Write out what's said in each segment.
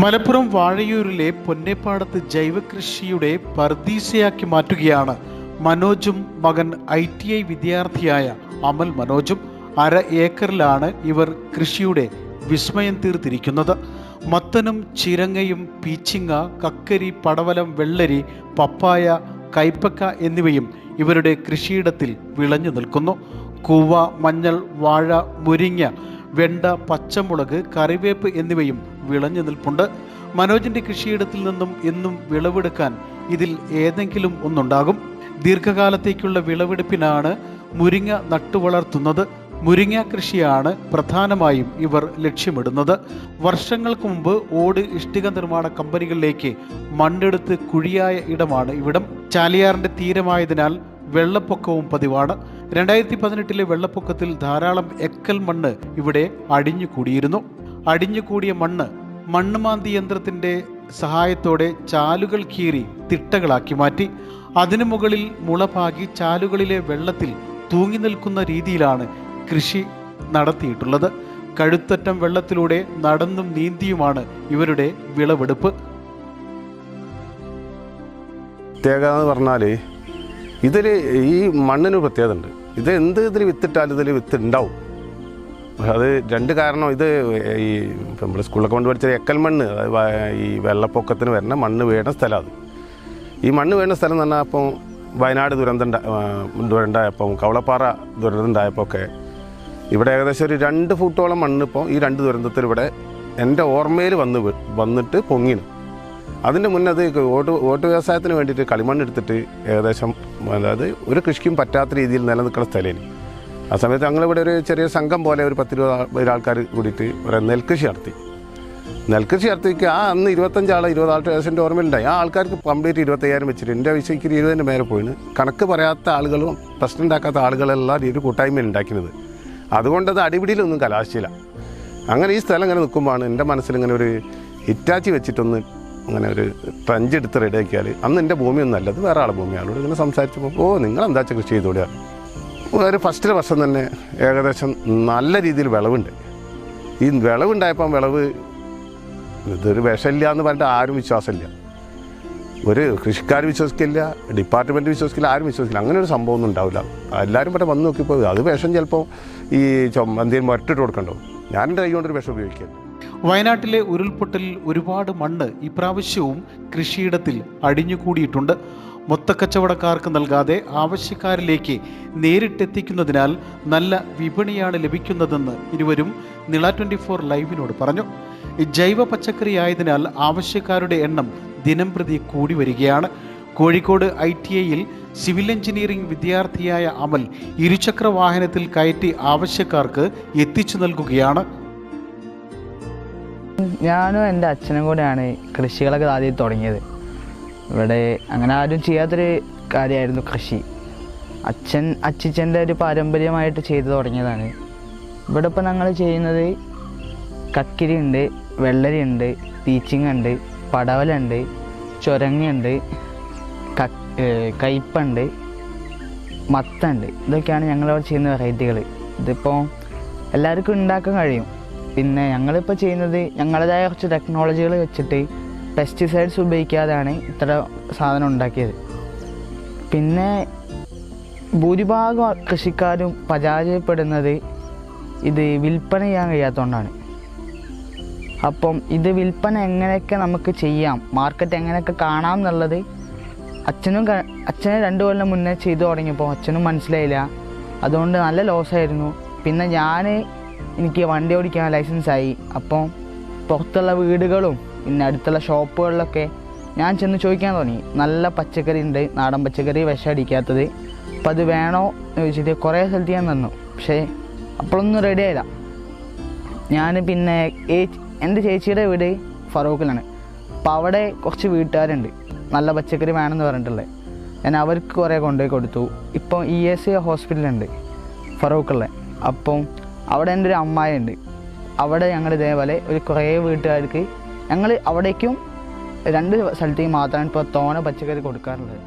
Malappuram വാഴയൂരിലെ പൊന്നേപ്പാടത്ത് ജൈവകൃഷിയുടെ പർദീസയാക്കി മാറ്റുകയാണ് മനോജും മകൻ ഐ ടി ഐ വിദ്യാർത്ഥിയായ അമൽ മനോജും. അര ഏക്കറിലാണ് ഇവർ കൃഷിയുടെ വിസ്മയം തീർത്തിരിക്കുന്നത്. മത്തനും ചിരങ്ങയും പീച്ചിങ്ങ കക്കരി പടവലം വെള്ളരി പപ്പായ കൈപ്പക്ക എന്നിവയും ഇവരുടെ കൃഷിയിടത്തിൽ വിളഞ്ഞു നിൽക്കുന്നു. കൂവ മഞ്ഞൾ വാഴ മുരിങ്ങ വെണ്ട പച്ചമുളക് കറിവേപ്പ് എന്നിവയും വിളഞ്ഞു നിൽപ്പുണ്ട്. മനോജിന്റെ കൃഷിയിടത്തിൽ നിന്നും എന്നും വിളവെടുക്കാൻ ഇതിൽ ഏതെങ്കിലും ഒന്നുണ്ടാകും. ദീർഘകാലത്തേക്കുള്ള വിളവെടുപ്പിനാണ് മുരിങ്ങ നട്ടുവളർത്തുന്നത്. മുരിങ്ങ കൃഷിയാണ് പ്രധാനമായും ഇവർ ലക്ഷ്യമിടുന്നത്. വർഷങ്ങൾക്ക് മുമ്പ് ഓട് ഇഷ്ടിക നിർമ്മാണ കമ്പനികളിലേക്ക് മണ്ണെടുത്ത് കുഴിയായ ഇടമാണ് ഇവിടം. ചാലിയാറിന്റെ തീരമായതിനാൽ വെള്ളപ്പൊക്കവും പതിവാണ്. രണ്ടായിരത്തി പതിനെട്ടിലെ വെള്ളപ്പൊക്കത്തിൽ ധാരാളം എക്കൽ മണ്ണ് ഇവിടെ അടിഞ്ഞുകൂടിയിരുന്നു. അടിഞ്ഞുകൂടിയ മണ്ണ് മണ്ണുമാന്തി യന്ത്രത്തിന്റെ സഹായത്തോടെ ചാലുകൾ കീറി തിട്ടകളാക്കി മാറ്റി. അതിനു മുകളിൽ മുളപാകി ചാലുകളിലെ വെള്ളത്തിൽ തൂങ്ങി നിൽക്കുന്ന രീതിയിലാണ് കൃഷി നടത്തിയിട്ടുള്ളത്. കഴുത്തറ്റം വെള്ളത്തിലൂടെ നടന്നും നീന്തിയുമാണ് ഇവരുടെ വിളവെടുപ്പ്. പ്രത്യേകത എന്ന് പറഞ്ഞാൽ ഇതിൽ ഈ മണ്ണിന് പ്രത്യേകത ഉണ്ട് ഇത് എന്ത് ഇതിൽ വിത്തിട്ടാലും ഇതിൽ വിത്ത് ഉണ്ടാവും. അത് രണ്ട് കാരണം. ഇത് ഈ നമ്മൾ സ്കൂളിലൊക്കെ കൊണ്ട് പഠിച്ച എക്കൽ മണ്ണ് ഈ വെള്ളപ്പൊക്കത്തിന് വരുന്ന മണ്ണ് വീണ സ്ഥലം അത്. ഈ മണ്ണ് വീണ സ്ഥലം എന്ന് പറഞ്ഞാൽ അപ്പം വയനാട് ദുരന്തം ദുരന്തമായപ്പം കവളപ്പാറ ദുരന്തം ഉണ്ടായപ്പോൾ ഒക്കെ ഇവിടെ ഏകദേശം ഒരു രണ്ട് ഫുട്ടോളം മണ്ണ് ഇപ്പോൾ ഈ രണ്ട് ദുരന്തത്തിൽ ഇവിടെ എന്റെ ഓർമ്മയിൽ വന്ന് വന്നിട്ട് പൊങ്ങിന് അതിന്റെ മുന്നേ അത് ഓട്ട് ഓട്ട് വ്യവസായത്തിന് വേണ്ടിയിട്ട് കളിമണ്ണ് എടുത്തിട്ട് ഏകദേശം അതായത് ഒരു കൃഷിക്കും പറ്റാത്ത രീതിയിൽ നിലനിൽക്കുന്ന സ്ഥലമാണ് ആ സമയത്ത് ഞങ്ങളിവിടെ ഒരു ചെറിയ സംഘം പോലെ ഒരു പത്തിരുപത് ആൾ- ആൾക്കാർ കൂടിയിട്ട് ഒരു നെൽകൃഷി നടത്തി. നെൽകൃഷി നടത്തിക്ക് ആ അന്ന് ഇരുപത്തഞ്ചാളെ ഇരുപത് ആൾക്ക് ഏകദേശം ഓർമ്മയിലുണ്ടായി. ആ ആൾക്കാർക്ക് കംപ്ലീറ്റ് ഇരുപത്തയ്യായിരം വെച്ചിട്ട് എന്റെ വിഷയ്ക്ക് ഇരുപതിന്റെ മേലെ പോയിന്. കണക്ക് പറയാത്ത ആളുകളും പ്രശ്നം ഉണ്ടാക്കാത്ത ആളുകളെല്ലാം രീതി കൂട്ടായ്മ ഉണ്ടാക്കുന്നത് അതുകൊണ്ട് അത് അടിപിടിയിലൊന്നും കലാശിച്ചില്ല. അങ്ങനെ ഈ സ്ഥലം ഇങ്ങനെ നിൽക്കുമ്പോഴാണ് എന്റെ മനസ്സിൽ ഇങ്ങനെ ഒരു ഹിറ്റാച്ചി വെച്ചിട്ടൊന്ന് അങ്ങനെ ഒരു ട്രഞ്ച് എടുത്ത് റെഡിയാക്കിയാൽ അന്ന് എന്റെ ഭൂമിയൊന്നും അല്ല അത് വേറെ ആളെ ഭൂമി ആളോട് ഇങ്ങനെ സംസാരിച്ചപ്പോൾ ഓ വെച്ചാൽ കൃഷി ചെയ്തോടുക ഒരു ഫസ്റ്റ് വർഷം തന്നെ ഏകദേശം നല്ല രീതിയിൽ വിളവുണ്ട്. ഈ വിളവുണ്ടായപ്പം വിളവ് ഇതൊരു വിഷമില്ല എന്ന് പറഞ്ഞിട്ട് ആരും വിശ്വാസമില്ല. ഒരു കൃഷിക്കാർ വിശ്വസിക്കില്ല ഡിപ്പാർട്ട്മെന്റ് വിശ്വസിക്കില്ല ആരും വിശ്വസിക്കില്ല. അങ്ങനെ ഒരു സംഭവം ഒന്നും ഉണ്ടാവില്ല. എല്ലാവരും ഇവിടെ വന്ന് നോക്കിയപ്പോൾ അത് വിഷം ചിലപ്പോൾ ഈ എന്തെങ്കിലും മുരട്ടിട്ട് കൊടുക്കണ്ടോ? ഞാൻ എന്റെ കൈ കൊണ്ടൊരു വിഷം ഉപയോഗിക്കുക വയനാട്ടിലെ ഉരുൾപൊട്ടലിൽ ഒരുപാട് മണ്ണ് ഇപ്രാവശ്യവും കൃഷിയിടത്തിൽ അടിഞ്ഞുകൂടിയിട്ടുണ്ട്. മൊത്തക്കച്ചവടക്കാർക്ക് നൽകാതെ ആവശ്യക്കാരിലേക്ക് നേരിട്ടെത്തിക്കുന്നതിനാൽ നല്ല വിപണിയാണ് ലഭിക്കുന്നതെന്ന് ഇരുവരും നിള ട്വന്റി ഫോർ ലൈവിനോട് പറഞ്ഞു. ജൈവ പച്ചക്കറി ആയതിനാൽ ആവശ്യക്കാരുടെ എണ്ണം ദിനം പ്രതി കൂടി വരികയാണ്. കോഴിക്കോട് ഐ ടി ഐയിൽ സിവിൽ എഞ്ചിനീയറിംഗ് വിദ്യാർത്ഥിയായ അമൽ ഇരുചക്ര വാഹനത്തിൽ കയറ്റി ആവശ്യക്കാർക്ക് എത്തിച്ചു നൽകുകയാണ്. ഞാനും എന്റെ അച്ഛനും കൂടെയാണ് കൃഷികളൊക്കെ ആദ്യം തുടങ്ങിയത്. ഇവിടെ അങ്ങനെ ആരും ചെയ്യാത്തൊരു കാര്യമായിരുന്നു കൃഷി. അച്ഛൻ അച്ചിച്ചന്റെ ഒരു പാരമ്പര്യമായിട്ട് ചെയ്തു തുടങ്ങിയതാണ്. ഇവിടെ ഇപ്പോൾ ഞങ്ങൾ ചെയ്യുന്നത് കക്കിരി ഉണ്ട് വെള്ളരി ഉണ്ട് പടവലുണ്ട് ചുരങ്ങയുണ്ട് കയ്പുണ്ട് മത്തുണ്ട്. ഇതൊക്കെയാണ് ഞങ്ങളവിടെ ചെയ്യുന്ന വെറൈറ്റികൾ. ഇതിപ്പോൾ എല്ലാവർക്കും ഉണ്ടാക്കാൻ കഴിയും. പിന്നെ ഞങ്ങളിപ്പോൾ ചെയ്യുന്നത് ഞങ്ങളുടേതായ കുറച്ച് ടെക്നോളജികൾ വെച്ചിട്ട് പെസ്റ്റിസൈഡ്സ് ഉപയോഗിക്കാതെയാണ് ഇത്ര സാധനം ഉണ്ടാക്കിയത്. പിന്നെ ഭൂരിഭാഗം കൃഷിക്കാരും പരാജയപ്പെടുന്നത് ഇത് വിൽപ്പന ചെയ്യാൻ കഴിയാത്തതുകൊണ്ടാണ്. അപ്പം ഇത് വിൽപ്പന എങ്ങനെയൊക്കെ നമുക്ക് ചെയ്യാം മാർക്കറ്റ് എങ്ങനെയൊക്കെ കാണാം എന്നുള്ളത് അച്ഛനും അച്ഛന് രണ്ട് കൊല്ലം മുന്നേ ചെയ്തു തുടങ്ങിയപ്പോൾ അച്ഛനും മനസ്സിലായില്ല. അതുകൊണ്ട് നല്ല ലോസായിരുന്നു പിന്നെ ഞാൻ എനിക്ക് വണ്ടി ഓടിക്കാൻ ലൈസൻസായി അപ്പം പുറത്തുള്ള വീടുകളും പിന്നെ അടുത്തുള്ള ഷോപ്പുകളിലൊക്കെ ഞാൻ ചെന്ന് ചോദിക്കാൻ തുടങ്ങി. നല്ല പച്ചക്കറി ഉണ്ട് നാടൻ പച്ചക്കറി വിഷം അടിക്കാത്തത്. അപ്പം അത് വേണോ എന്ന് ചോദിച്ചിട്ട് കുറേ സ്ഥലത്ത് ഞാൻ തന്നു പക്ഷേ അപ്പോഴൊന്നും റെഡി ആയില്ല. ഞാൻ പിന്നെ എന്റെ ചേച്ചിയുടെ വീട് ഫറൂഖിലാണ്. അപ്പോൾ അവിടെ കുറച്ച് വീട്ടുകാരുണ്ട്. നല്ല പച്ചക്കറി വേണമെന്ന് പറഞ്ഞിട്ടുള്ളത്. ഞാൻ അവർക്ക് കുറേ കൊണ്ടുപോയി കൊടുത്തു. ഇപ്പം ഇ എസ് ഹോസ്പിറ്റലുണ്ട് ഫറൂഖുള്ള അപ്പം അവിടെ എന്റെ ഒരു അമ്മായിയുണ്ട്. അവിടെ ഞങ്ങൾ ഇതേപോലെ ഒരു കുറേ വീട്ടുകാർക്ക് ഞങ്ങൾ അവിടേക്കും രണ്ട് സ്ഥലത്തേക്ക് മാത്രമാണ് ഇപ്പോൾ തോന പച്ചക്കറി കൊടുക്കാറുള്ളത്.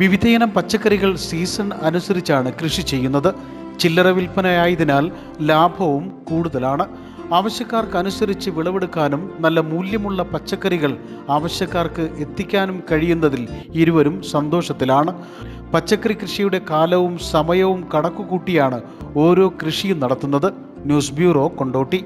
വിവിധയിനം പച്ചക്കറികൾ സീസൺ അനുസരിച്ചാണ് കൃഷി ചെയ്യുന്നത്. ചില്ലറ വിൽപ്പനയായതിനാൽ ലാഭവും കൂടുതലാണ്. ആവശ്യക്കാർക്ക് അനുസരിച്ച് വിളവെടുക്കാനും നല്ല മൂല്യമുള്ള പച്ചക്കറികൾ ആവശ്യക്കാർക്ക് എത്തിക്കാനും കഴിയുന്നതിൽ ഇരുവരും സന്തോഷത്തിലാണ്. പച്ചക്കറി കൃഷിയുടെ കാലവും സമയവും കണക്കുകൂട്ടിയാണ് ഓരോ കൃഷിയും നടത്തുന്നത്. News bureau Kondotty.